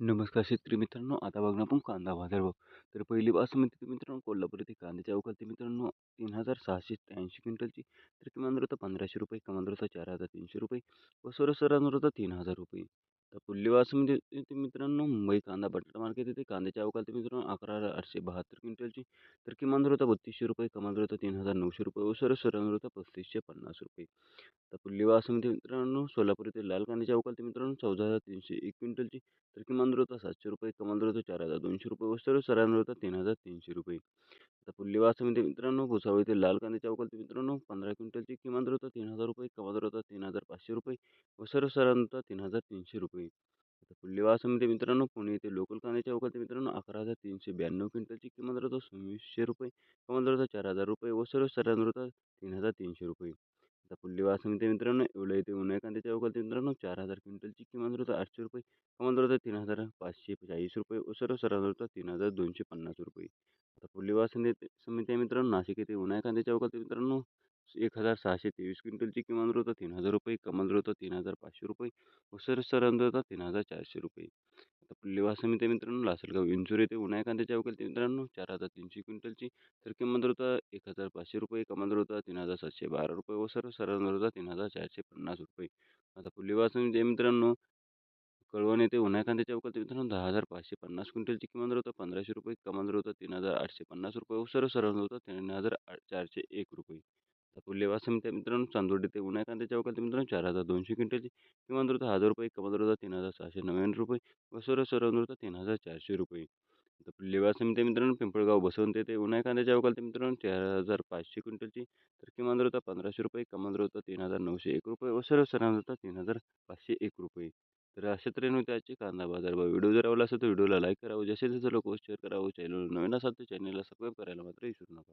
नमस्कार शेतकरी मित्रांनो आता बघणार आपण कांदा बाजारभाव तर पहिली बासमती मित्रांनो कोल्हापूर येथे कांद्याच्या अवकाळी मित्रांनो तीन हजार सहाशे ऐंशी क्विंटलची. तर किमान दर होता पंधराशे रुपये कमान दर होता चार हजार तीनशे रुपये व सरसरांवर होता तीन हजार रुपये. तर पुल्ली बासमती म्हणजे मित्रांनो मुंबई कांदा बटाटा मार्केट येथे कांद्याच्या ते मित्रांनो अकरा हजार आठशे बहात्तर क्विंटलची. तर किमान दर होता बत्तीसशे रुपये कमाल दर होता तीन हजार नऊशे रुपये व सरसरांवर होता पस्तीसशे पन्नास रुपये. तर पुल्ली म्हणजे मित्रांनो सोलापूर येथे लाल कांद्याच्या ते मित्रांनो चौदा हजार तीनशे एक क्विंटलची. तर किमान दर होता सातशे रुपये कमाल दर होता चार हजार दोनशे रुपये व सर्व सरांवर होता तीन हजार तीनशे रुपये. आता पुल्ली म्हणजे मित्रांनो भुसावळ येथे लाल कांद्याच्या अवकाळी मित्रांनो पंधरा क्विंटलची किमान दर होता तीन हजार रुपये कमाल दर होता तीन हजार पाचशे रुपये. व सर्व तीन हजार तीनशे रुपये. आता पुल्ली वासामध्ये मित्रांनो पुणे येथे लोकल कांद्याच्या अवकाळी मित्रांनो अकरा हजार तीनशे ब्याण्णव क्विंटलची किमान दर होता सव्वीसशे रुपये. कमाल दर होता चार हजार रुपये व सर्व सरांवर होता तीन हजार तीनशे रुपये. आता पुल्ली वासमध्ये मित्रांनो एवढं येथे उन्हाळी कांद्याच्या अवकाळी मित्रांनो चार हजार क्विंटलची किमान दर होता आठशे रुपये. कमाल दर होता तीन हजार पाचशे चाळीस रुपये व सर्व सरासरी होता तीन हजार दोनशे पन्नास रुपये. आता पुल्ली समिती समिती मित्रांनो नाशिक येथे उन्हाळ्या कांद्याच्या अवकाळी मित्रांनो एक हजार सहाशे तेवीस क्विंटलची किमान रोता तीन हजार रुपये कमाल रोता तीन हजार पाचशे रुपये व सर्व होता तीन हजार चारशे रुपये. आता पुल्ली समिती आहे मित्रांनो लासलगाव इंचुर येथे उन्हाळ्या कांद्याच्या अवकाळी मित्रांनो चार हजार तीनशे क्विंटलची. तर किमान रोता होता एक हजार पाचशे रुपये कमाल रोता तीन हजार सातशे बारा रुपये व सर्व होता तीन हजार चारशे पन्नास रुपये. आता पुल्ली समिती मित्रांनो कळवण येथे उन्हाळ्या कांद्याच्या अवकाळी मित्रांनो दहा हजार पाचशे पन्नास क्विंटलची किमान दर होता पंधराशे रुपये कमाल दर होता तीन हजार आठशे पन्नास रुपये व सर्व होता तीन हजार चारशे एक रुपये. आता पुल्लेवा समिती मित्रांनो चांदोड येथे उन्हाळ्या कांद्याच्या अवकाळी मित्रांनो चार हजार दोनशे क्विंटलची किमान दर हजार रुपये कमाल दर होता तीन हजार सहाशे नव्याण्णव रुपये व सर्व सर्व होता तीन हजार चारशे रुपये. तर लेवा समिती मित्रांनो पिंपळगाव बसवून देते उन्हाळ्या कांद्याच्या अवकाळी मित्रांनो चार हजार पाचशे क्विंटलची तर किमान दर होता पंधराशे रुपये कमाल दर होता तीन हजार नऊशे एक रुपये व सर्व सरांवर होता तीन हजार पाचशे एक रुपये. तर अशा तऱ्हेने होते आजचे कांदा बाजार भाव. व्हिडिओ जर आवडला असेल तर व्हिडिओला लाईक करावं जसे जसं लोक शेअर करावं चॅनल नवीन असाल तर चॅनलला सबस्क्राईब करायला मात्र विसरू नका.